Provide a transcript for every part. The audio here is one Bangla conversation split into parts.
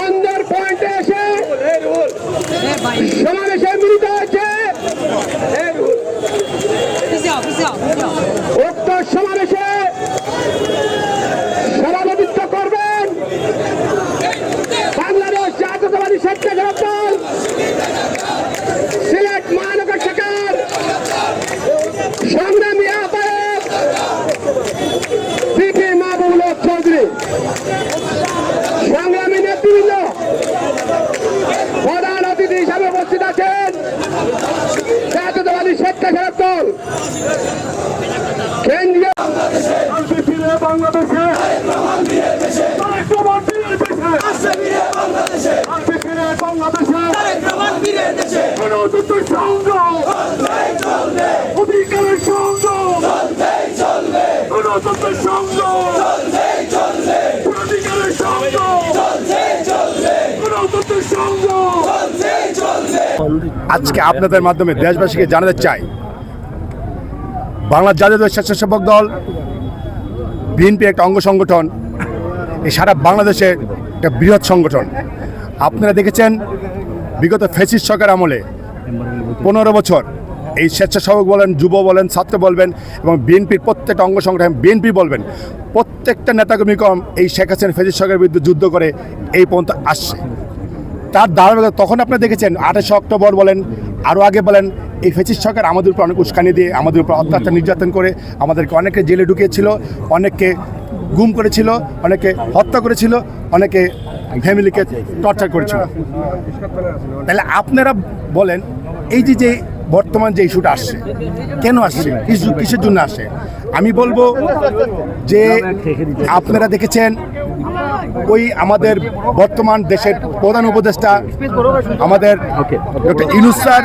অন্ধার পয়েন্টে এসে আজকে আপনাদের মাধ্যমে দেশবাসীকে জানাতে চাই বাংলা জাতীয় স্বেচ্ছাসেবক দল, বিএনপি একটা অঙ্গ সংগঠন, এই সারা বাংলাদেশের একটা বৃহৎ সংগঠন। আপনারা দেখেছেন, বিগত ফেসিস সরকার আমলে পনেরো বছর এই স্বেচ্ছাসেবক বলেন, যুব বলেন, ছাত্র বলবেন এবং বিএনপির প্রত্যেকটা অঙ্গ সংগঠন, বিএনপি বলবেন, প্রত্যেকটা নেতাকর্মী কম এই শেখ হাসিনা ফেসিস সরকারের বিরুদ্ধে যুদ্ধ করে এই পর্যন্ত আসছে। তার ধারাবাহিকতা তখন আপনি দেখেছেন আঠাশে অক্টোবর বলেন, আরও আগে বলেন, এই ফেসিস সরকার আমাদের উপর অনেক উস্কানি দিয়ে, আমাদের উপর অত্যাচার নির্যাতন করে, আমাদেরকে অনেকে জেলে ঢুকিয়েছিল, অনেককে গুম করেছিল অনেকে হত্যা করেছিল, অনেকে ফ্যামিলিকে টর্চার করেছিল। তাহলে আপনারা বলেন, এই যে যে বর্তমান যে ইস্যুটা আসছে, কেন আসছে? কিসের জন্য আসে? আমি বলব যে আপনারা দেখেছেন ওই আমাদের বর্তমান দেশের প্রধান উপদেষ্টা আমাদের ডক্টর ইনুস স্যার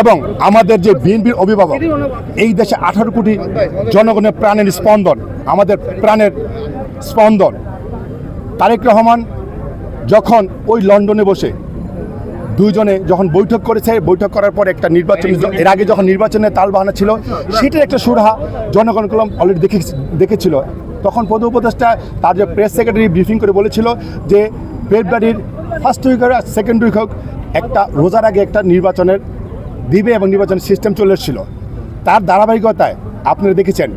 এবং আমাদের যে বিএনপির অভিভাবক এই দেশে আঠারো কোটি জনগণের প্রাণের স্পন্দন আমাদের প্রাণের স্পন্দন। তারেক রহমান যখন ওই লন্ডনে বসে দুইজনে যখন বৈঠক করেছে বৈঠক করার পর একটা নির্বাচন এর আগে যখন নির্বাচনের তাল বাহানা ছিল সেটার একটা সুরাহা জনগণ কলম অলরেডি দেখে দেখেছিল। তখন প্রধান উপদেষ্টা তার যে প্রেস সেক্রেটারি ব্রিফিং করে বলেছিল যে ফেব্রুয়ারির ফার্স্ট উইক হোক সেকেন্ড উইক হোক, একটা রোজার আগে একটা নির্বাচনের দিবে এবং নির্বাচনের সিস্টেম চলে এসেছিল। তার ধারাবাহিকতায় আপনারা দেখেছেন,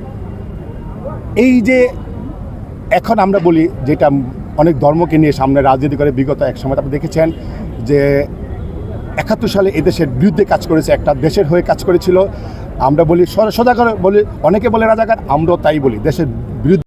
এই যে এখন আমরা বলি যেটা অনেক ধর্মকে নিয়ে সামনে রাজনীতি করে বিগত এক সময় আপনি দেখেছেন যে একাত্তর সালে এদেশের বিরুদ্ধে কাজ করেছে, একটা দেশের হয়ে কাজ করেছিল। আমরা বলি সদাগর বলি, অনেকে বলে রাজাকার, আমরাও তাই বলি, দেশের বিরুদ্ধে